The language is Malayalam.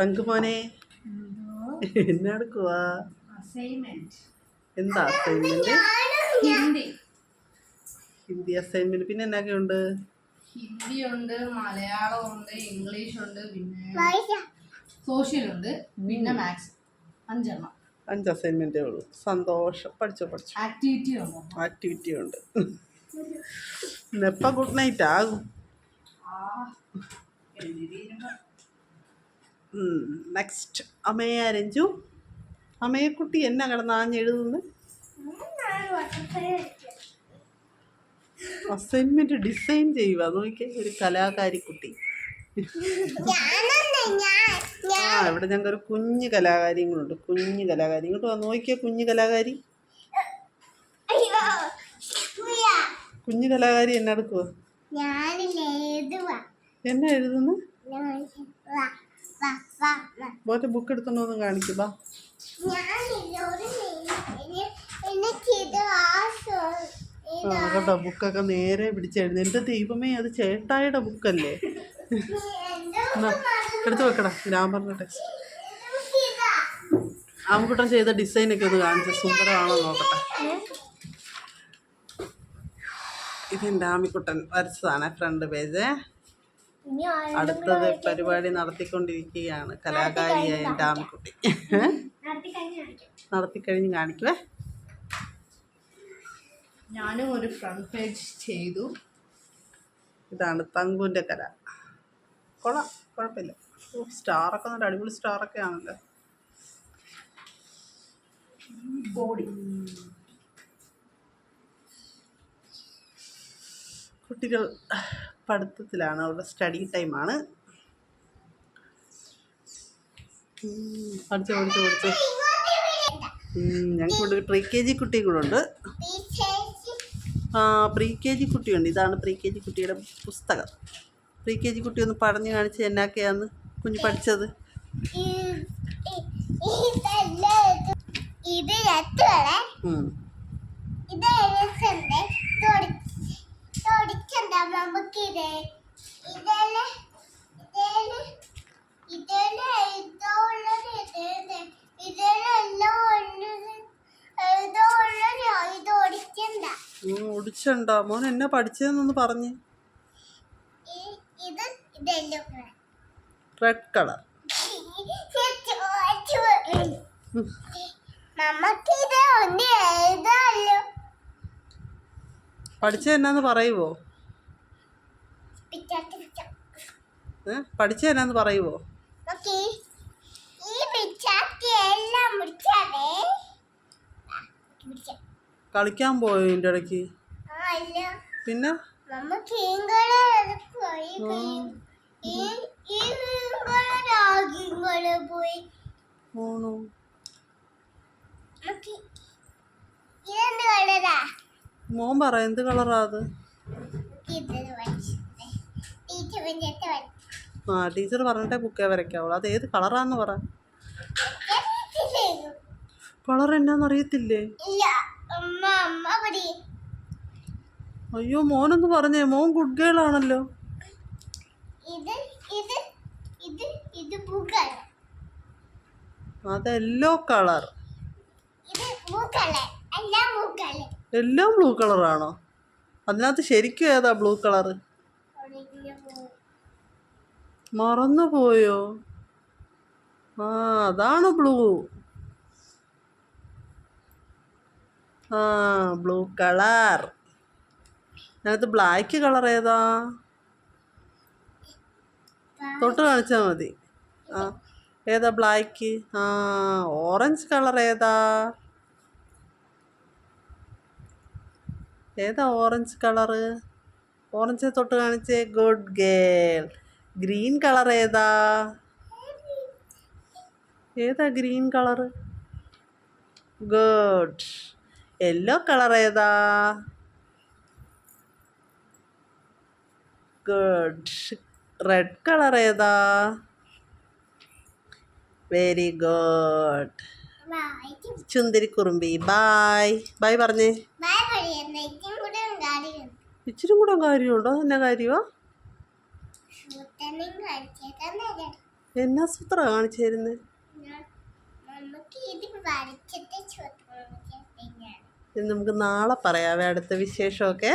തങ്കുമോനെ എന്നാ എടുക്കുവാ? അസൈൻമെന്റ് എന്താ അസൈൻമെന്റ് ഹിന്ദി. ഹിന്ദി അസൈൻമെന്റ് പിന്നെ എന്നൊക്കെ ഉണ്ട്? ഹിന്ദി ഉണ്ട് മലയാളം ഉണ്ട് ഇംഗ്ലീഷ് ഉണ്ട് പിന്നെ സോഷ്യൽ ഉണ്ട് പിന്നെ മാത്സ് അഞ്ചെണ്ണം. അഞ്ച് അസൈൻമെന്റേ ഉള്ളൂ. സന്തോഷം. പഠിച്ചോ പഠിച്ചോ. ആക്ടിവിറ്റി ഉണ്ട്? ആക്ടിവിറ്റി ഉണ്ട്. ഇന്നെപ്പ ഗുഡ് നൈറ്റ് ആകും? നെക്സ്റ്റ് അമ്മയെ രഞ്ജു അമ്മയെക്കുട്ടി എന്നാ കിടന്നാഞ്ഞെഴുതുന്നത് അസൈൻമെന്റ് ഡിസൈൻ ചെയ്യുക നോക്കിയേ ഒരു കലാകാരി കുട്ടി ആ ഇവിടെ ഞങ്ങൾക്ക് ഒരു കുഞ്ഞു കലാകാരിങ്ങളുണ്ട്. കുഞ്ഞു കലാകാരി. ഇങ്ങോട്ട് വന്ന് നോക്കിയ കുഞ്ഞു കലാകാരി. കുഞ്ഞു കലാകാരി എന്നെ എടുക്കുക എന്നെ എഴുതുന്നു? മോന്റെ ബുക്ക് എടുത്തോണ്ട് വന്ന് കാണിക്കും ബാ. ഞാനില്ലേ ഒരു നീ- എനിക്ക് ആ കേട്ടോ ബുക്കൊക്കെ നേരെ പിടിച്ചായിരുന്നു എന്റെ ദൈവമേ അത് ചേട്ടായുടെ ബുക്കല്ലേ എടുത്ത് വെക്കടാ. പറഞ്ഞ ടെക്സ്റ്റ് ആൺകുട്ടൻ ചെയ്ത ഡിസൈനൊക്കെ ഒന്ന് കാണിച്ച. സുന്ദരമാണോ നോക്കട്ടെ. ഇതെന്റെ ആമിക്കുട്ടൻ വരച്ചതാണ്. ഫ്രണ്ട് പേജ് അടുത്തത് പരിപാടി നടത്തിക്കൊണ്ടിരിക്കുകയാണ്. കലാകാരിയായ എന്റെ ആമക്കുട്ടി നടത്തി കഴിഞ്ഞ് കാണിക്കാം. നടത്തിക്കഴിഞ്ഞ് കാണിക്കുവേ ഞാനും ഒരു ഫ്രണ്ട് പേജ് ചെയ്തു. ഇതാണ് തങ്കുവിന്റെ കല. കൊള്ളാം കുഴപ്പമില്ല. ഓ സ്റ്റാറൊക്കെ നല്ല അടിപൊളി സ്റ്റാറൊക്കെ ആണല്ലോ. ബോഡി കുട്ടികൾ പഠിത്തത്തിലാണ് അവരുടെ സ്റ്റഡി ടൈമാണ് പഠിച്ചു പഠിച്ചു പഠിച്ചു ഞങ്ങൾക്ക് ഇവിടെ ഒരു പ്രീ കെ ജി കുട്ടി കൂടെ ഉണ്ട് ആ പ്രീ കെ ജി കുട്ടിയുണ്ട് ഇതാണ് പ്രീ കെ ജി കുട്ടിയുടെ പുസ്തകം പ്രീ കെ ജി കുട്ടി ഒന്ന് പറഞ്ഞു കാണിച്ച് എന്നാക്കെയാന്ന് കുഞ്ഞ് പഠിച്ചത്. ഇത് ഉം, മോൻ എന്നെ പഠിച്ചതെന്നൊന്ന് പറഞ്ഞ്. Red colour? പഠിച്ചതെന്നാന്ന് പറയുവോ? പഠിച്ചതെന്നാന്ന് പറയുവോ? കളിക്കാൻ പോയോ ഇതിന്റെ ഇടയ്ക്ക്? പിന്നെ? മോൻ പറ എന്ത് കളറാ അത്? ആ ടീച്ചർ പറഞ്ഞിട്ടേ ബുക്കേ വരയ്ക്കാവുള്ളൂ. അത് ഏത് കളറാന്ന് പറ. കളർ എന്നാന്ന് അയ്യോ മോനൊന്ന് പറഞ്ഞേ. മോൻ ഗുഡ് ഗേൾ ആണല്ലോ. ഇത് ഇത് ഇത് ഇത് പൂക്കൾ അത് യെല്ലോ കളർ ഇത് പൂക്കൾ എല്ലാം ബ്ലൂ എല്ലാം ബ്ലൂ കളറാണോ അതിനകത്ത് ശരിക്കും ഏതാ ബ്ലൂ കളർ മറന്നു പോയോ? ആ അതാണ് ബ്ലൂ ആ ബ്ലൂ കളർ അതിനകത്ത് ബ്ലാക്ക് കളർ ഏതാ? തൊട്ട് കാണിച്ചാൽ മതി. ആ ഏതാ ബ്ലാക്ക് ആ ഓറഞ്ച് കളർ ഏതാ? ഏതാ ഓറഞ്ച് കളറ് ഓറഞ്ച് തൊട്ട് കാണിച്ചേ ഗുഡ് ഗേൾ ഗ്രീൻ കളർ ഏതാ? ഏതാ green colour good yellow colour ഏതാ? ഗുഡ്. റെഡ് കളർ ഏതാ? Very good. ചുന്തിരി കുറുമ്പി ബായ്. ബായ് പറഞ്ഞേ. ഇച്ചിരി കൂടെ കാര്യമുണ്ടോ? എന്നാ കാര്യമാ എന്നാ സൂത്ര കാണിച്ചു തരുന്നേ? നമുക്ക് നാളെ പറയാവേ അടുത്ത വിശേഷമൊക്കെ.